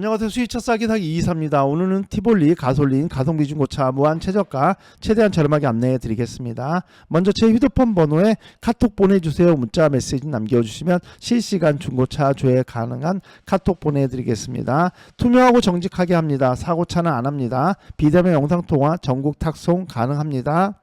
안녕하세요. 수입차 싸게 사기 이사입니다. 오늘은 티볼리 가솔린 가성비 중고차 무한 최저가 최대한 저렴하게 안내해 드리겠습니다. 먼저 제 휴대폰 번호에 카톡 보내주세요. 문자 메시지 남겨주시면 실시간 중고차 조회 가능한 카톡 보내드리겠습니다. 투명하고 정직하게 합니다. 사고차는 안 합니다. 비대면 영상통화 전국 탁송 가능합니다.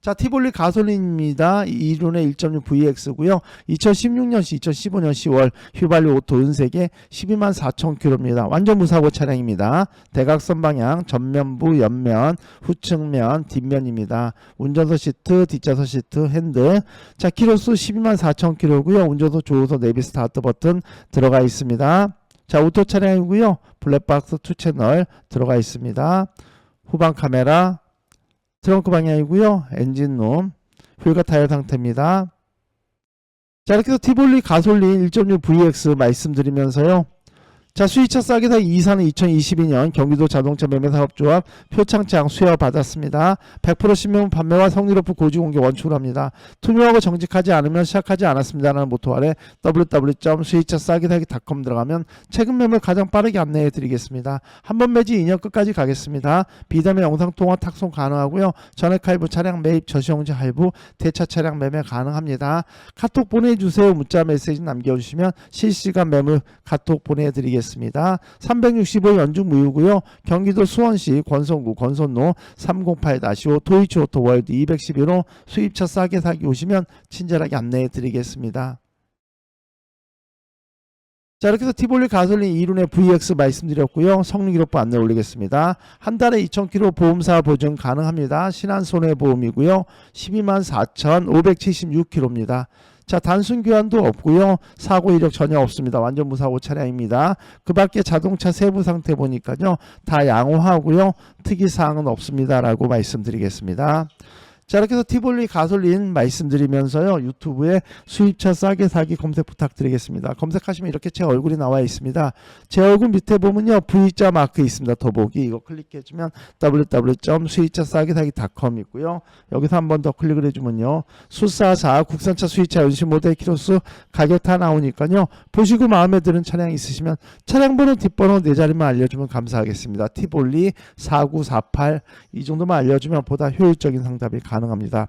자, 티볼리 가솔린입니다. 이륜의 1.6 VX고요. 2016년 시 2015년 10월 휘발유 오토 은색의 12만 4천 킬로입니다. 완전 무사고 차량입니다. 대각선 방향 전면부 옆면 후측면 뒷면입니다. 운전석 시트 뒷좌석 시트 핸들 자 키로수 12만 4천 킬로고요. 운전석 조우석 내비 스타트 버튼 들어가 있습니다. 자 오토 차량이고요. 블랙박스 2채널 들어가 있습니다. 후방 카메라 트렁크 방향이고요. 엔진룸, 휠과 타이어 상태입니다. 자 이렇게 해서 티볼리 가솔린 1.6 VX 말씀드리면서요. 자 수입차 싸게 사 이사는 2022년 경기도 자동차 매매사업조합 표창장 수여 받았습니다. 100% 신명 판매와 성리로프 고지 공개 원칙으로 합니다. 투명하고 정직하지 않으면 시작하지 않았습니다라는 모토 아래 www.수입차 싸게 사기.com 들어가면 최근 매물 가장 빠르게 안내해 드리겠습니다. 한 번 매지 2년 끝까지 가겠습니다. 비대면 영상 통화 탁송 가능하고요. 전액 할부 차량 매입 저시용지 할부 대차 차량 매매 가능합니다. 카톡 보내주세요. 문자 메시지 남겨주시면 실시간 매물 카톡 보내드리겠습니다. 365 연중 무휴고요. 경기도 수원시 권선구 권선로 308-5 도이치 오토 월드 211호 수입차 싸게 사기 오시면 친절하게 안내해 드리겠습니다. 자 이렇게 해서 티볼리 가솔린 2륜의 VX 말씀드렸고요. 성능 기록부 안내 올리겠습니다. 한 달에 2,000km 보험사 보증 가능합니다. 신한 손해보험이고요. 12만 4,576km입니다. 자 단순 교환도 없고요. 사고 이력 전혀 없습니다. 완전 무사고 차량입니다. 그 밖에 자동차 세부 상태 보니까요. 다 양호하고요. 특이 사항은 없습니다라고 말씀드리겠습니다. 자 이렇게 해서 티볼리 가솔린 말씀드리면서요. 유튜브에 수입차 싸게 사기 검색 부탁드리겠습니다. 검색하시면 이렇게 제 얼굴이 나와 있습니다. 제 얼굴 밑에 보면요. V자 마크 있습니다. 더보기. 이거 클릭해주면 www.수입차 싸게 사기.com 있고요. 여기서 한 번 더 클릭을 해주면요. 수사사 국산차 수입차 연식 모델 키로수 가격 다 나오니까요. 보시고 마음에 드는 차량 있으시면 차량 번호 뒷번호 네 자리만 알려주면 감사하겠습니다. 티볼리 4948 이 정도만 알려주면 보다 효율적인 상담이 가능합니다. 가능합니다.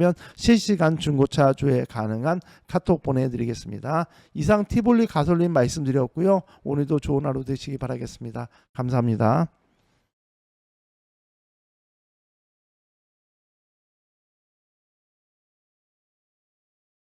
실시간 중고차 조회 가능한 카톡 보내드리겠습니다. 이상 티볼리 가솔린 말씀드렸고요. 오늘도 좋은 하루 되시기 바라겠습니다. 감사합니다.